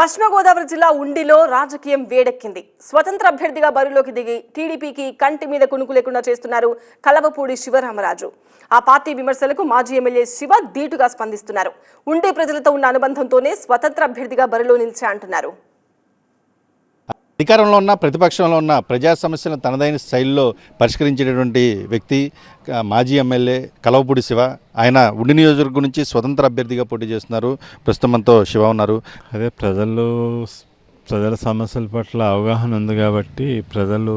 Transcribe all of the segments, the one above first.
పశ్చిమ గోదావరి జిల్లా ఉండిలో రాజకీయం వేడెక్కింది. స్వతంత్ర అభ్యర్థిగా బరిలోకి దిగి టీడీపీకి కంటి మీద కునుకు లేకుండా చేస్తున్నారు కలవపూడి శివరామరాజు. ఆ పార్టీ విమర్శలకు మాజీ ఎమ్మెల్యే శివ ధీటుగా స్పందిస్తున్నారు. ఉండి ప్రజలతో ఉన్న అనుబంధంతోనే స్వతంత్ర అభ్యర్థిగా బరిలో నిలిచా అంటున్నారు. అధికారంలో ఉన్న ప్రతిపక్షంలో ఉన్న ప్రజా సమస్యలను తనదైన శైలిలో పరిష్కరించేటటువంటి వ్యక్తి మాజీ ఎమ్మెల్యే కలవపూడి శివ. ఆయన ఉండి నియోజకవర్గం నుంచి స్వతంత్ర అభ్యర్థిగా పోటీ చేస్తున్నారు. ప్రస్తుతం మనతో శివ ఉన్నారు. అదే ప్రజలు ప్రజల సమస్యల పట్ల అవగాహన ఉంది కాబట్టి ప్రజలు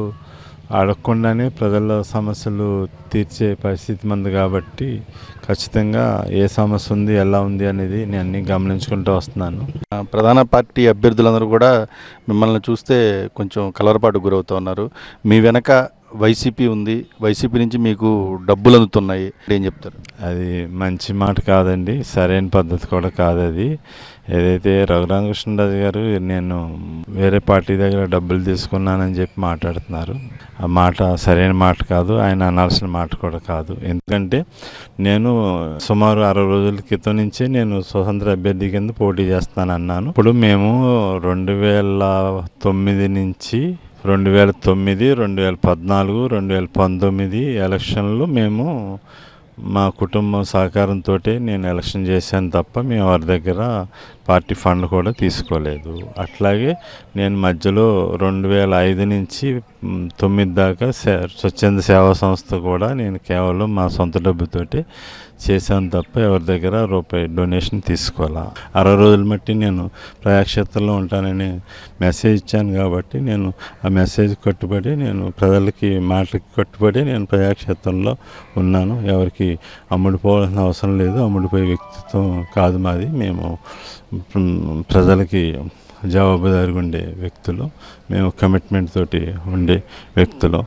అడగకుండానే ప్రజల సమస్యలు తీర్చే పరిస్థితి మంది కాబట్టి ఖచ్చితంగా ఏ సమస్య ఉంది ఎలా ఉంది అనేది నేను అన్ని గమనించుకుంటూ వస్తున్నాను. ప్రధాన పార్టీ అభ్యర్థులందరూ కూడా మిమ్మల్ని చూస్తే కొంచెం కలరపాటు గురవుతూ ఉన్నారు. మీ వెనక వైసీపీ ఉంది. వైసీపీ నుంచి మీకు డబ్బులు అందుతున్నాయి. ఏం చెప్తారు? అది మంచి మాట కాదండి. సరైన పద్ధతి కూడా కాదు అది. ఏదైతే రఘురామకృష్ణరాజు గారు నేను వేరే పార్టీ దగ్గర డబ్బులు తీసుకున్నానని చెప్పి మాట్లాడుతున్నారు. ఆ మాట సరైన మాట కాదు. ఆయన అనాల్సిన మాట కూడా కాదు. ఎందుకంటే నేను సుమారు అరవై రోజుల క్రితం నుంచే నేను స్వతంత్ర అభ్యర్థి కింద పోటీ చేస్తాను అన్నాను ఇప్పుడు మేము రెండు వేల తొమ్మిది నుంచి రెండు వేల తొమ్మిది రెండు వేల పద్నాలుగు రెండు వేల పంతొమ్మిది ఎలక్షన్లు మేము మా కుటుంబం సహకారంతో నేను ఎలక్షన్ చేశాను తప్ప మేము వారి దగ్గర పార్టీ ఫండ్ కూడా తీసుకోలేదు. అట్లాగే నేను మధ్యలో రెండు వేల ఐదు నుంచి తొమ్మిది దాకా సే- స్వచ్ఛంద సేవా సంస్థ కూడా నేను కేవలం మా సొంత డబ్బుతోటి చేశాను తప్ప ఎవరి దగ్గర రూపాయి డొనేషన్ తీసుకోవాలా. అరవై రోజులు మట్టి నేను ప్రజాక్షేత్రంలో ఉంటానని మెసేజ్ ఇచ్చాను కాబట్టి నేను ఆ మెసేజ్ కట్టుబడి నేను ప్రజలకి మాటలకి కట్టుబడి నేను ప్రజాక్షేత్రంలో ఉన్నాను. ఎవరికి అమ్ముడుపోవాల్సిన అవసరం లేదు. అమ్ముడిపోయే వ్యక్తిత్వం కాదు మాది. మేము ప్రజలకి జవాబుదారిగా ఉండే వ్యక్తులు. మేము కమిట్మెంట్ తోటి ఉండే వ్యక్తులు.